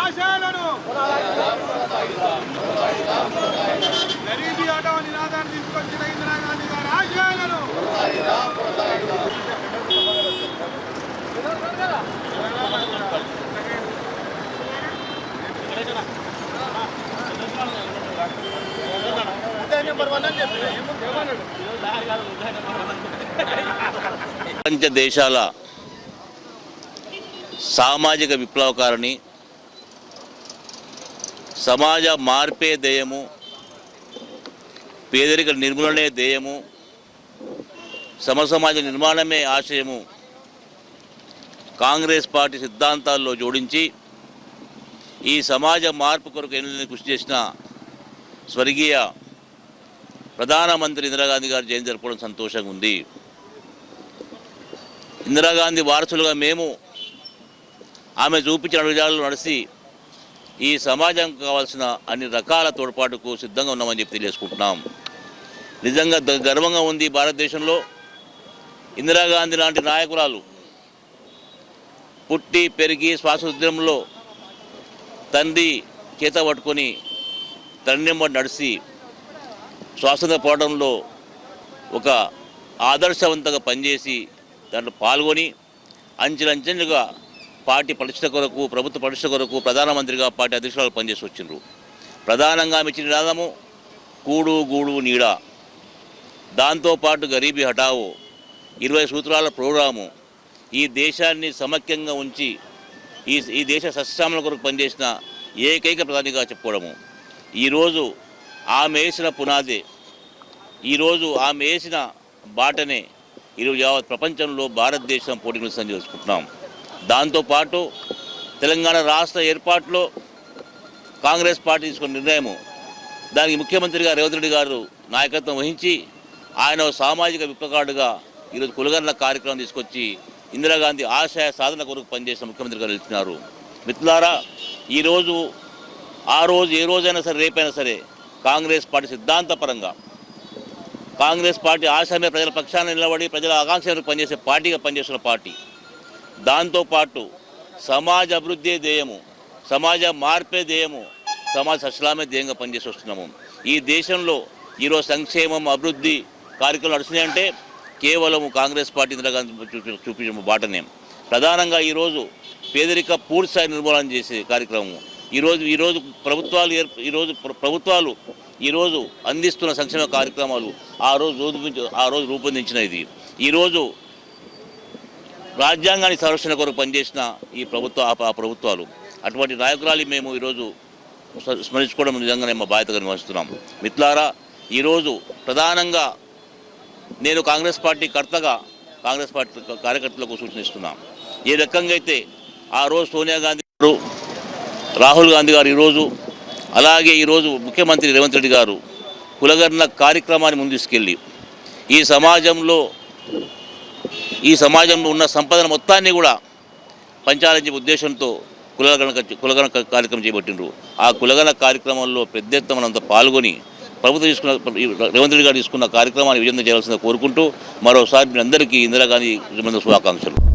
ఆశయాలను. గరీబీ ఆటో నినాదాన్ని తీసుకొచ్చిన ఇందిరాగాంధీ గారి ఆశయాలను ప్రపంచ దేశాల సామాజిక విప్లవకారిణి సమాజ మార్పే ధ్యేయము పేదరిక నిర్మూలనే ధ్యేయము సమసమాజ నిర్మాణమే ఆశయము కాంగ్రెస్ పార్టీ సిద్ధాంతాల్లో జోడించి ఈ సమాజ మార్పు కొరకు ఎన్ని కృషి చేసిన స్వర్గీయ ప్రధానమంత్రి ఇందిరాగాంధీ గారు జయంతి జరుపుకోవడం సంతోషంగా ఉంది. ఇందిరాగాంధీ వారసులుగా మేము ఆమె చూపించిన అడుగుజాడలు నడిచి ఈ సమాజం కావాల్సిన అన్ని రకాల తోడ్పాటుకు సిద్ధంగా ఉన్నామని చెప్పి తెలియజేసుకుంటున్నాం. నిజంగా గర్వంగా ఉంది భారతదేశంలో. ఇందిరాగాంధీ లాంటి నాయకురాలు పుట్టి పెరిగి స్వాతంత్ర్యంలో తండ్రి చేత పట్టుకొని తండ్రి నడిచి స్వాతంత్ర పోవడంలో ఒక ఆదర్శవంతంగా పనిచేసి దాంట్లో పాల్గొని అంచెలంచెలుగా పార్టీ పటిష్ట కొరకు ప్రభుత్వ పటిష్ట కొరకు ప్రధానమంత్రిగా పార్టీ అధ్యక్షురాలు పనిచేసి వచ్చిండ్రు. ప్రధానంగా ఆమె ఇచ్చిన నినాదము కూడు గూడు నీడ. దాంతోపాటు గరీబీ హఠావో ఇరవై సూత్రాల ప్రోగ్రాము ఈ దేశాన్ని సమైక్యంగా ఉంచి ఈ ఈ దేశ సస్యామల కొరకు పనిచేసిన ఏకైక ప్రధానిగా చెప్పుకోవడము. ఈరోజు ఆమె వేసిన పునాదే. ఈరోజు ఆమె వేసిన బాటనే ఈరోజు యావత్ ప్రపంచంలో భారతదేశం పోటీ చేసుకుంటున్నాం. దాంతోపాటు తెలంగాణ రాష్ట్ర ఏర్పాటులో కాంగ్రెస్ పార్టీ తీసుకున్న నిర్ణయము దానికి ముఖ్యమంత్రిగా రేవంత్ రెడ్డి గారు నాయకత్వం వహించి ఆయన సామాజిక విప్లకాడుగా ఈరోజు కులగర్ల కార్యక్రమం తీసుకొచ్చి ఇందిరాగాంధీ ఆశయ సాధన కొరకు పనిచేసిన ముఖ్యమంత్రి గారు వెళ్తున్నారు మిత్రులారా ఈరోజు ఆ రోజు ఏ రోజైనా సరే రేపైనా సరే కాంగ్రెస్ పార్టీ సిద్ధాంతపరంగా. కాంగ్రెస్ పార్టీ ఆశామే ప్రజల పక్షాన నిలబడి ప్రజల ఆకాంక్షలకు పనిచేసే పార్టీగా పనిచేస్తున్న పార్టీ. దాంతోపాటు సమాజ అభివృద్ధి ధ్యేయము సమాజ మార్పే ధ్యేయము సమాజ సశ్లామే ధ్యేయంగా పనిచేసి వస్తున్నాము. ఈ దేశంలో ఈరోజు సంక్షేమం అభివృద్ధి కార్యక్రమాలు నడుస్తున్నాయంటే కేవలం కాంగ్రెస్ పార్టీ ఇందిరాగాంధీ చూపి- చూపించిన బాటనే. ప్రధానంగా ఈరోజు పేదరిక పూర్తిస్థాయి నిర్మూలన చేసే కార్యక్రమం ఈరోజు ఈరోజు ప్రభుత్వాలు ఏర్ప ఈరోజు ప్రభుత్వాలు ఈరోజు అందిస్తున్న సంక్షేమ కార్యక్రమాలు ఆ రోజు రూపొందించ ఆ రోజు రూపొందించిన ఇది. ఈరోజు రాజ్యాంగాన్ని సంరక్షణ కొరకు పనిచేసిన ఈ ప్రభుత్వ ఆ ప్రభుత్వాలు. అటువంటి నాయకురాలు మేము ఈరోజు స్మరించుకోవడం నిజంగానే మా బాధ్యతగా నిర్వహిస్తున్నాం మిత్రులారా ఈరోజు ప్రధానంగా నేను కాంగ్రెస్ పార్టీ కర్తగా కాంగ్రెస్ పార్టీ కార్యకర్తలకు సూచనిస్తున్నాను ఏ రకంగా అయితే ఆ రోజు సోనియా గాంధీ గారు రాహుల్ గాంధీ గారు ఈరోజు అలాగే ఈరోజు ముఖ్యమంత్రి రేవంత్ రెడ్డి గారు కులగర్ణ కార్యక్రమాన్ని ముందు తీసుకెళ్ళి ఈ సమాజంలో ఈ సమాజంలో ఉన్న సంపదన మొత్తాన్ని కూడా పంచాలించే ఉద్దేశంతో కులగణ కులగణ కార్యక్రమం చేపట్టిండ్రు. ఆ కులగణ కార్యక్రమంలో పెద్ద ఎత్తున మనంతా పాల్గొని ప్రభుత్వం తీసుకున్న రేవంత్ రెడ్డి గారు తీసుకున్న కార్యక్రమాన్ని విజయం చేయాల్సిందిగా కోరుకుంటూ మరోసారి మీ అందరికీ ఇందిరాగాంధీ శుభాకాంక్షలు.